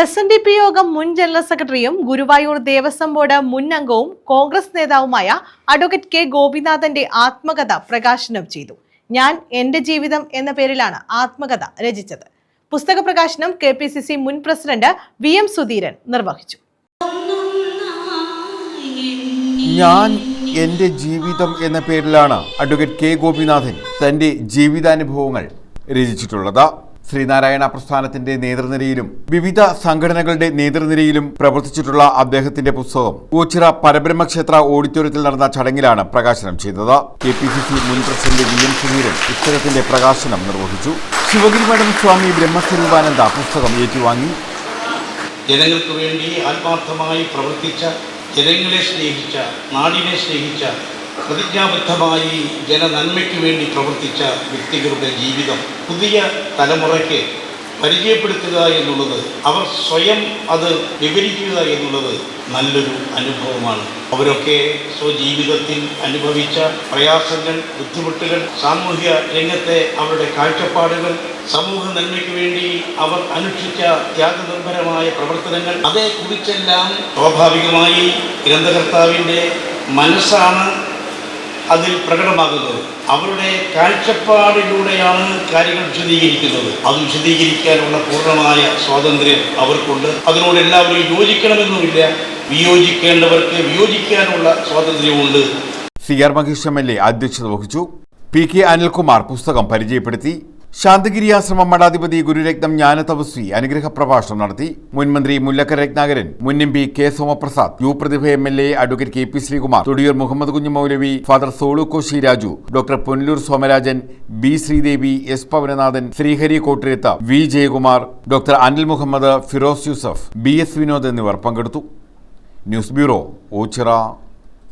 S N D P യോഗം മുൻ general സെക്രട്ടറിയും ഗുരുവായൂർ ദേവസ്വം ബോർഡ് മുൻ അംഗവും കോൺഗ്രസ് നേതാവുമായ അഡ്വക്കേറ്റ് കെ ഗോപിനാഥന്റെ ആത്മകഥ പ്രകാശനം ചെയ്തു. ഞാൻ എന്റെ ജീവിതം എന്ന പേരിലാണ് ആത്മകഥ രചിച്ചത്. പുസ്തക പ്രകാശനം കെ പി സി സി മുൻ പ്രസിഡന്റ് വി എം സുധീരൻ നിർവഹിച്ചു. ഞാൻ എന്റെ ജീവിതം എന്ന പേരിലാണ് അഡ്വക്കേറ്റ് കെ ഗോപിനാഥൻ തന്റെ ജീവിതാനുഭവങ്ങൾ രചിച്ചിട്ടുള്ളത്. ശ്രീനാരായണ പ്രസ്ഥാനത്തിന്റെ നേതൃനിരയിലും വിവിധ സംഘടനകളുടെ നേതൃനിരയിലും പ്രവർത്തിച്ചിട്ടുള്ള അദ്ദേഹത്തിന്റെ പുസ്തകം ഊച്ചിറ പരബ്രഹ്മക്ഷേത്ര ഓഡിറ്റോറിയത്തിൽ നടന്ന ചടങ്ങിലാണ് പ്രകാശനം ചെയ്തത്. കെ പി സി സി മുൻ പ്രസിഡന്റ് വി എം സുധീരൻ പുസ്തകത്തിന്റെ പ്രകാശനം നിർവഹിച്ചു. ശിവഗിരി മഠം സ്വാമി ബ്രഹ്മസ്വരൂപാനന്ദ പുസ്തകം ഏറ്റുവാങ്ങി. ജനങ്ങൾക്ക് വേണ്ടി ആത്മാർത്ഥമായി പ്രവർത്തിച്ച ജനങ്ങളെ സ്നേഹിച്ച നാടിനെ സ്നേഹിച്ച പ്രതിജ്ഞാബദ്ധമായി ജനനന്മയ്ക്ക് വേണ്ടി പ്രവർത്തിച്ച വ്യക്തികളുടെ ജീവിതം പുതിയ തലമുറയ്ക്ക് പരിചയപ്പെടുത്തുക എന്നുള്ളത് അവർ സ്വയം അത് വിവരിക്കുക എന്നുള്ളത് നല്ലൊരു അനുഭവമാണ്. അവരൊക്കെ സ്വജീവിതത്തിൽ അനുഭവിച്ച പ്രയാസങ്ങൾ ബുദ്ധിമുട്ടുകൾ സാമൂഹ്യ രംഗത്തെ അവരുടെ കാഴ്ചപ്പാടുകൾ സമൂഹ നന്മയ്ക്ക് വേണ്ടി അവർ അനുഷ്ഠിച്ച ത്യാഗനിർഭരമായ പ്രവർത്തനങ്ങൾ അതേക്കുറിച്ചെല്ലാം സ്വാഭാവികമായി ഗ്രന്ഥകർത്താവിന്റെ മനസ്സാണ് അതിൽ പ്രകടമാകുന്നത്. അവരുടെ കാഴ്ചപ്പാടിലൂടെയാണ് കാര്യങ്ങൾ വിശദീകരിക്കുന്നത്. അത് വിശദീകരിക്കാനുള്ള പൂർണമായ സ്വാതന്ത്ര്യം അവർക്കുണ്ട്. അതിനോട് എല്ലാവരും യോജിക്കണമെന്നുമില്ല. വിയോജിക്കേണ്ടവർക്ക് വിയോജിക്കാനുള്ള സ്വാതന്ത്ര്യമുണ്ട് C R Mahesh M L A അധ്യക്ഷത വഹിച്ചു. പി കെ അനിൽകുമാർ പുസ്തകം പരിചയപ്പെടുത്തി. ശാന്തഗിരി ആശ്രമം മഠാധിപതി ഗുരുരത്നം ജ്ഞാനതപസ്വി അനുഗ്രഹ പ്രഭാഷണം നടത്തി മുൻമന്ത്രി മുല്ലക്കര രത്നാകരൻ മുൻ M P K Somaprasad U Prathibha M L A advocate K P Sreekumar Thodiyoor Muhammad Kunju Moulavi father Solu Koshy Raju doctor Ponnoor Somarajan B Sreedevi S Pavananathan Sreehari Kottirath V Jayakumar doctor Anil Muhammad Firoz Yusuf B S Vinod എന്നിവർ പങ്കെടുത്തു. News bureau Ochira.